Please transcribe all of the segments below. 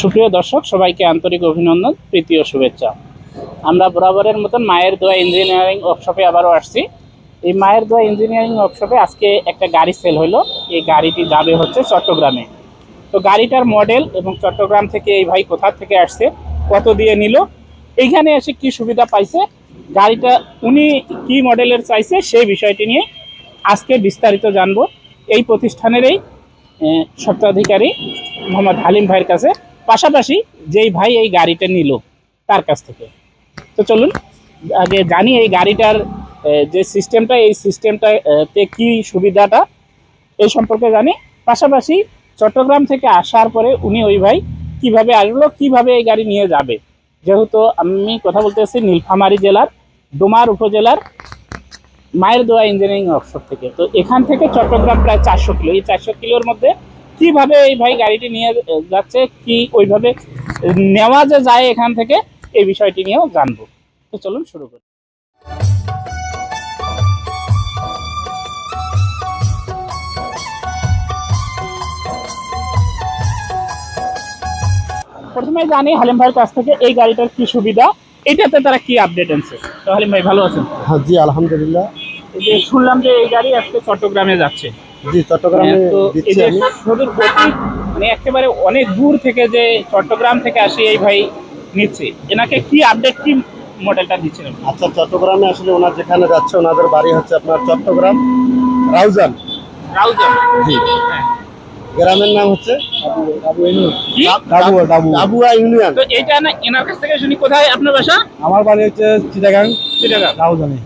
সুপ্রিয় দর্শক, সবাইকে আন্তরিক অভিনন্দন ও শুভেচ্ছা। আমরা বরাবরের মতন মায়ের দোয়া ইঞ্জিনিয়ারিং ওয়ার্কশপে আবারও আসছি। এই মায়ের দোয়া ইঞ্জিনিয়ারিং ওয়ার্কশপে আজকে একটা গাড়ি সেল হলো। এই গাড়িটি যাবে হচ্ছে চট্টগ্রামে। তো গাড়িটার মডেল এবং চট্টগ্রাম থেকে এই ভাই কোথা থেকে আসছে, কত দিয়ে নিল, এইখানে এসে কি সুবিধা পাইছে, গাড়িটা উনি কি মডেলের চাইছে, সেই বিষয়টি নিয়ে আজকে বিস্তারিত জানব। এই প্রতিষ্ঠানেরই স্বত্বাধিকারী মোহাম্মদ হালিম ভাইয়ের কাছে। পাশাপাশি যেই ভাই এই গাড়িটা নিল তার কাছ থেকে। তো চলুন, আগে জানি এই গাড়িটার যে সিস্টেমটা এই সিস্টেমটা তে কি সুবিধাটা, এই সম্পর্কে জানি। পাশাপাশি চট্টগ্রাম থেকে আসার পরে উনি ওই ভাই কীভাবে আসলো, কীভাবে এই গাড়ি নিয়ে যাবে? যেহেতু আমি কথা বলতে বলতেছি নীলফামারী জেলার, ডোমার উপজেলার মায়ের দোয়া ইঞ্জিনিয়ারিং ওয়ার্কশপ থেকে। তো এখান থেকে চট্টগ্রাম প্রায় চারশো কিলো, এই চারশো কিলোর মধ্যে কীভাবে এই ভাই গাড়িটি নিয়ে যাচ্ছে কি ওইভাবে নেওয়া যে যায় এখান থেকে এই বিষয়টি নিয়েও জানব। তো চলুন শুরু করি। প্রথমে জানি হালিম ভাইয়ের কাছ থেকে এই গাড়িটার কি সুবিধা এটাতে তারা কি আপডেট আনছে তো হালিম ভাই ভালো আছেন? হ্যাঁ জি আলহামদুলিল্লাহ। যে শুনলাম যে এই গাড়ি আজকে চট্টগ্রামে যাচ্ছে। জি চট্টগ্রামে হ্যাঁ, দিচ্ছি আমি। মানে একেবারে অনেক দূর থেকে যে চট্টগ্রাম থেকে আসি এই ভাই নিচ্ছে। এনাকে কি আপডেট কি মডেলটা দিচ্ছিলেন আচ্ছা চট্টগ্রামে আসলে ওনার যেখানে যাচ্ছে ওনাদের বাড়ি হচ্ছে আপনার চট্টগ্রাম রাউজান। রাউজান? জি। হ্যাঁ। গ্রামের নাম হচ্ছে ডাবুয়া ইউনিয়ন। তো এইটা না এনার কাছ থেকে শুনি কোথায় আপনার বাসা? আমার বাড়ি হচ্ছে চিটাগাং চিটাগাং। রাউজানি।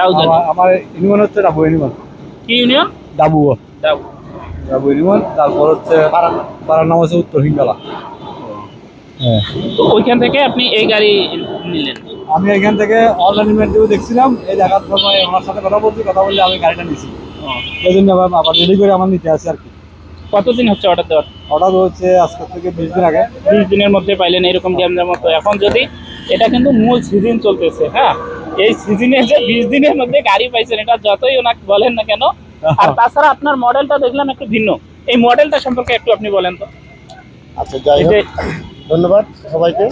রাউজান। আমার ইউনিয়ন হচ্ছে ডাবু ইউনিয়ন। কি ইউনিয়ন? ডাবু। ডাবু। ইউনিয়ন তারপর হচ্ছে পাড়ার নাম হচ্ছে উত্তর হিঙ্গালা। হ্যাঁ। তো ওইখান থেকে আপনি এই গাড়ি নিলেন? আমি এখান থেকে অনলাইন ইভেন্টেও দেখছিলাম এই দেখার সময় ওনার সাথে কথা বলছি কথা বললে আমি গাড়িটা নিছি। এই জন্য আবার আবার রেডি করে আমার নিতে আসি আর কি। কতদিন হচ্ছে অর্ডার দেওয়ার? অর্ডার হচ্ছে আজকের থেকে বিশ দিন আগে। বিশ দিনের মধ্যে পাইলেন এরকম গ্যামজার মতো। এখন যদি এটা কিন্তু মূল সিজন চলতেছে হ্যাঁ? এই সিজনে যে বিশ দিনের মধ্যে গাড়ি পাইছেন এটা যতই ওনাকে বলেন না কেন আর তাছাড়া আপনার মডেলটা দেখলাম একটু ভিন্ন। এই মডেলটা সম্পর্কে একটু আপনি বলেন তো। আচ্ছা যাই হোক ধন্যবাদ সবাইকে।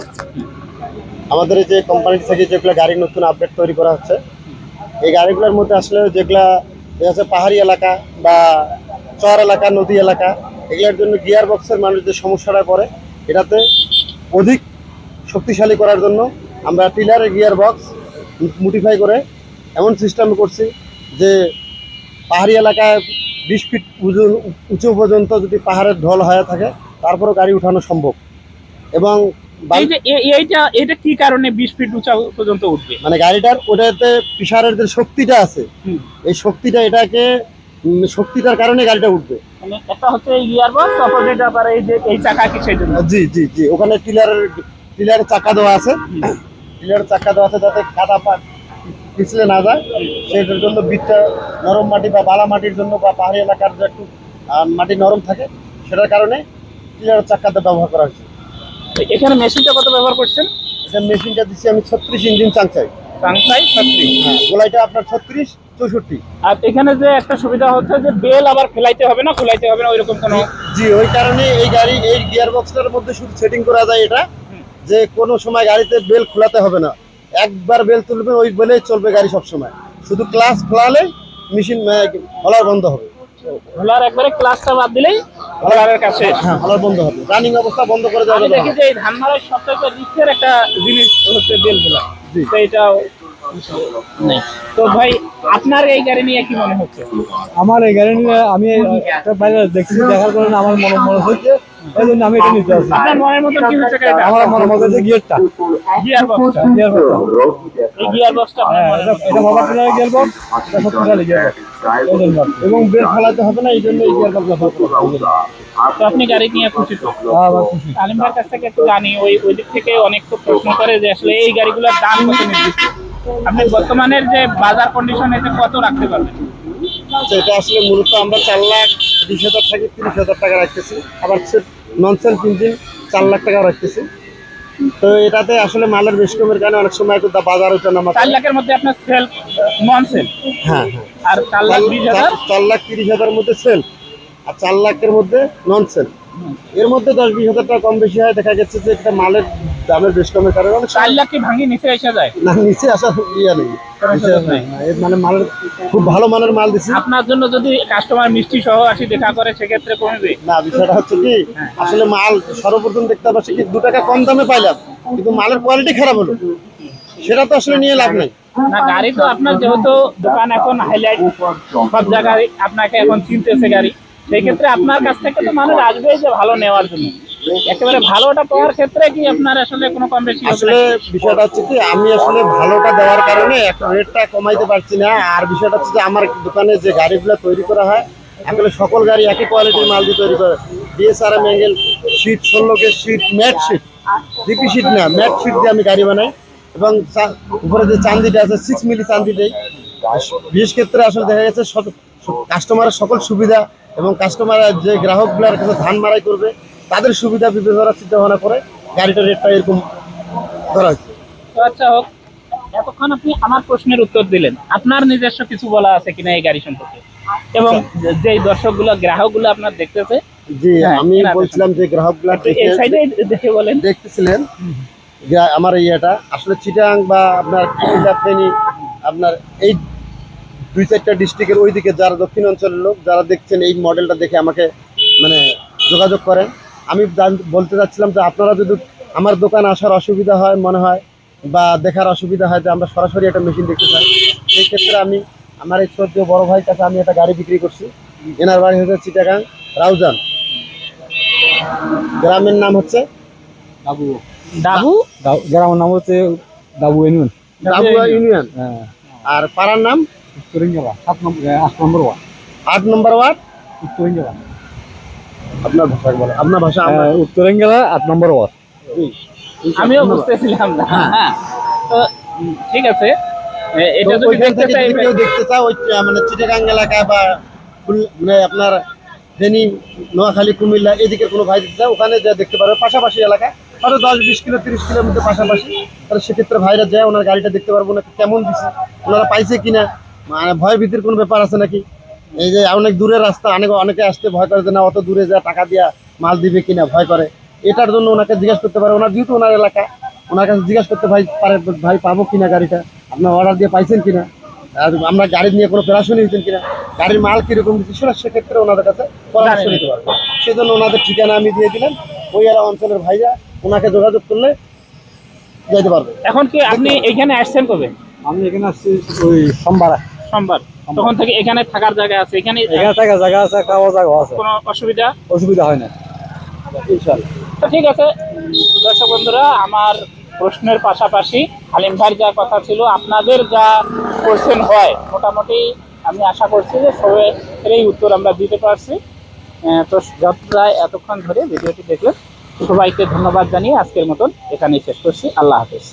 আমাদের এই যে কোম্পানি থেকে যেগুলো গাড়ি নতুন আপডেট তৈরি করা হচ্ছে এই গাড়িগুলোর মধ্যে আসলে যেগুলা দেখা পাহাড়ি এলাকা বা চর এলাকা নদী এলাকা এগুলোর জন্য গিয়ার বক্সের মানুষ যে সমস্যাটা পড়ে এটাতে অধিক শক্তিশালী করার জন্য আমরা টিলারের গিয়ার বক্স মুটিফাই করে এমন সিস্টেম করছি যে পাহাড়ি এলাকায় বিশ ফিট উঁচু উঁচু পর্যন্ত যদি পাহাড়ের ঢল হয়ে থাকে তারপরেও গাড়ি উঠানো সম্ভব। এবং এইটা এটা কি কারণে বিশ ফিট উঁচা পর্যন্ত উঠবে? মানে গাড়িটার ওটাতে প্রেশারের যে শক্তিটা আছে এই শক্তিটা এটাকে শক্তিটার কারণে গাড়িটা উঠবে। মানে একটা হচ্ছে গিয়ার বক্স অপোজিট আবার এই যে এই চাকা কি সেই জন্য? জি জি জি ওখানে টিলারের টিলারের চাকা দেওয়া আছে। টিলারের চাকা দেওয়া আছে যাতে কাদা পিছলে না যায় সেটার জন্য বিটটা নরম মাটি বা বালা মাটির জন্য বা পাহাড়ি এলাকার যে একটু মাটি নরম থাকে সেটার কারণে টিলারের চাকাতে ব্যবহার করা হয়েছে। এখানে মেশিনটা কত ব্যবহার করছেন? এটা মেশিনটা দিচ্ছি আমি ছত্রিশ ইঞ্জিন চাংচাই। চাংচাই ছত্রিশ। হ্যাঁ গোলাইটা আপনার ছত্রিশ চৌষট্টি। আর এখানে যে একটা সুবিধা হচ্ছে যে বেল আবার ফেলাইতে হবে না খোলাইতে হবে না ওইরকম কোনো জি ওই কারণে এই গাড়ি এই গিয়ার বক্সটার মধ্যে শুধু সেটিং করা যায় এটা যে কোনো সময় গাড়িতে বেল খোলাতে হবে না। একবার বেল তুলবে ওই বেলেই চলবে গাড়ি সব সময় শুধু ক্লাস খোলালেই মেশিন হলার বন্ধ হবে। খোলার একবারে ক্লাসটা বাদ দিলেই খোলারের কাছে হ্যাঁ হলার বন্ধ হবে। রানিং অবস্থা বন্ধ করে দেওয়া দেখি যাবে যে এই ধান মারার সবথেকে রিস্কের একটা জিনিস হচ্ছে বেল ফেলা জি। তো এটাও তো ভাই আপনার এই গাড়ি নিয়ে কি মনে হচ্ছে? আমার এই গাড়ি নিয়ে আমি একটা বাইরে দেখছি দেখার কারণে আমার মনে মনে হচ্ছে এই জন্য আমি এটা নিতে আসি। আপনার মনের মতো কি হচ্ছে এটা আমার হচ্ছে গিয়ারটা গিয়ার বক্সটা গিয়ার বক্সটা এই গিয়ার বক্সটা আপনার হ্যাঁ এটা বাবা গিয়ার বক্স এটা গিয়ার বক্স। এবং বেল ফেলাতে হবে না এই জন্য এই গিয়ার বক্স। তো আপনি গাড়ি নিয়ে খুশি তো? হ্যাঁ, ভাইয়ের কাছ থেকে একটু জানি ওই ওই দিক থেকে অনেক তো প্রশ্ন করে যে আসলে এই গাড়িগুলোর দাম কত নির্দিষ্ট? আপনি বর্তমানের যে বাজার কন্ডিশন এতে কত রাখতে পারবেন? আচ্ছা এটা আসলে মূলত আমরা চার লাখ বিশ হাজার থেকে তিরিশ হাজার টাকা রাখতেছি। আবার নন সেলফ ইঞ্জিন চার লাখ টাকা রাখতেছি। তো এটাতে আসলে মালের বেশি কমের কারণে অনেক সময় একটু বাজার ওঠা নামা চার লাখের মধ্যে আপনার নন সেল হ্যাঁ হ্যাঁ। আর চার লাখ বিশ হাজার? চার- লাখ তিরিশ হাজার মধ্যে সেল আর চার লাখের মধ্যে নন সেল এর মধ্যে দশ বিশ হাজার টাকা কম বেশি হয়। দেখা গেছে যে একটা মালের দামের বেশ কমের কারণে অনেক চার সময়- লাখ কি ভাঙি নিচে এসে যায়। না নিচে আসা ইয়ে নেই। আসা মানে মালের খুব ভালো মানের মাল আপনার জন্য যদি কাস্টমার মিষ্টি সহ আসি দেখা করে সেক্ষেত্রে কমবে। না বিষয়টা হচ্ছে কি আসলে মাল সর্বপ্রথম দেখতে পাচ্ছি কি দু টাকা কম দামে পাইলাম কিন্তু মালের কোয়ালিটি খারাপ হলো। সেটা তো আসলে নিয়ে লাভ নাই। না গাড়ি তো আপনার যেহেতু দোকান এখন হাইলাইট সব জায়গায় আপনাকে এখন চিনতেছে গাড়ি। সেই ক্ষেত্রে আপনার কাছ থেকে তো মানুষ আসবেই যে ভালো নেওয়ার জন্য। একেবারে ভালোটা পাওয়ার ক্ষেত্রে কি আপনার আসলে আসলে বিষয়টা হচ্ছে কি, আমি আসলে ভালোটা দেওয়ার কারণে রেটটা কমাইতে পারছি না। আর বিষয়টা হচ্ছে আমার দোকানে যে গাড়িগুলো তৈরি করা হয়, আসলে সকল গাড়ি একই কোয়ালিটির মাল দিয়ে তৈরি করে। ডিএসআরএম অ্যাঙ্গেল শীট ষোলো কে sheet matte sheet DP sheet না ম্যাট শীট দিয়ে আমি গাড়ি বানাই। এবং উপরে যে চান্দিটা আছে সিক্স মিলি চান্দি দেই। বিশেষ ক্ষেত্রে আসলে দেখা গেছে কাস্টমারের সকল সুবিধা এবং কাস্টমার যে গ্রাহকগুলোর কাছে ধান মারাই করবে তাদের সুবিধা বিবেচনা চিন্তা ভাবনা করে গাড়িটার রেটটা এরকম ধরা হচ্ছে তো আচ্ছা হোক। এতক্ষণ আপনি আমার প্রশ্নের উত্তর দিলেন। আপনার নিজস্ব কিছু বলা আছে কিনা এই গাড়ি সম্পর্কে? এবং যে দর্শকগুলো গ্রাহকগুলো আপনার দেখতেছে জি হ্যাঁ, আমি বলছিলাম যে গ্রাহকগুলা দেখে বলেন। দেখতেছিলেন। আমার ইয়েটা। আসলে চিটাং বা আপনার আপনার এই দুই চারটা ডিস্ট্রিক্টের ওইদিকে যারা দক্ষিণ অঞ্চলের লোক যারা দেখছেন এই মডেলটা দেখে আমাকে মানে যোগাযোগ করেন। আমি বলতে চাচ্ছিলাম যে আপনারা যদি আমার দোকানে আসার অসুবিধা হয় মনে হয় বা দেখার অসুবিধা হয় যে আমরা সরাসরি একটা মেশিন দেখতে চাই সেই ক্ষেত্রে আমি আমার এই ছোট্ট বড় ভাইয়ের কাছে আমি একটা গাড়ি বিক্রি করছি। এনার বাড়ি হচ্ছে চিটাগাং রাউজান। গ্রামের নাম হচ্ছে ডাবু ডাবু ডাবু- গ্রামের নাম হচ্ছে ডাবু ইউনিয়ন। ডাবুয়া ইউনিয়ন। হ্যাঁ। আর পাড়ার নাম? উত্তরিঙ্গেলা সাত নম্বর আট নম্বর ওয়ার্ড। আট নম্বর ওয়ার্ড? উত্তরিঙ্গেলা আপনার ভাষা বলে আপনার ভাষা আমরা হ্যাঁ, উত্তরিঙ্গেলা আট নম্বর ওয়ার্ড। আমিও বুঝতেছিলাম না। হ্যাঁ। তো ঠিক আছে। এটা যদি দেখতে চাই কেউ দেখতে চাও ওই মানে চিটাগাং এলাকায় বা মানে আপনার ফেনী নোয়াখালী কুমিল্লা এদিকে কোনো ভাই দেখতে চাও ওখানে যা দেখতে পারবে পাশাপাশি এলাকায়। হয়তো দশ বিশ কিলো তিরিশ কিলোর মধ্যে পাশাপাশি। তাহলে সেক্ষেত্রে ভাইরা যায় ওনার গাড়িটা দেখতে পারব না কেমন দিছে ওনারা পাইছে কিনা মানে ভয় ভীতির কোনো ব্যাপার আছে নাকি? এই যে অনেক দূরের রাস্তা অনেক অনেকে আসতে ভয় করে যে না অত দূরে যা টাকা দিয়া মাল দিবে কিনা ভয় করে। এটার জন্য ওনাকে জিজ্ঞেস করতে পারে। ওনার যেহেতু ওনার এলাকা ওনার কাছে জিজ্ঞাসা করতে ভাই পারে ভাই পাবো কিনা গাড়িটা? আপনার অর্ডার দিয়ে পাইছেন কিনা? আর আমরা গাড়ি নিয়ে কোনো প্রেরাশনি হয়েছেন কিনা? গাড়ির মাল কীরকম দিচ্ছে সেটা সেক্ষেত্রে ওনাদের কাছে পরামর্শ নিতে পারবে। সেজন্য ওনাদের ঠিকানা আমি দিয়ে দিলাম। ওই এলাকা অঞ্চলের ভাইরা ওনাকে যোগাযোগ করলে যেতে পারবে। এখন কি আপনি এখানে আসছেন কবে? আমি এখানে আসছি ওই সোমবার। সোমবার। তখন থেকে এখানে থাকার জায়গা আছে এখানে এখানে থাকা জায়গা আছে খাওয়া জায়গা আছে। কোনো অসুবিধা? অসুবিধা হয় না। ইনশাল্লাহ তো ঠিক আছে দর্শক বন্ধুরা আমার প্রশ্নের পাশাপাশি হালিম ভাইয়ের যা কথা ছিল আপনাদের যা কোশ্চেন হয় মোটামুটি আমি আশা করছি যে সবাই এই উত্তর আমরা দিতে পারছি। তো যতটা এতক্ষণ ধরে ভিডিওটি দেখলেন সবাইকে ধন্যবাদ জানিয়ে আজকের মতন এখানেই শেষ করছি। আল্লাহ হাফেজ।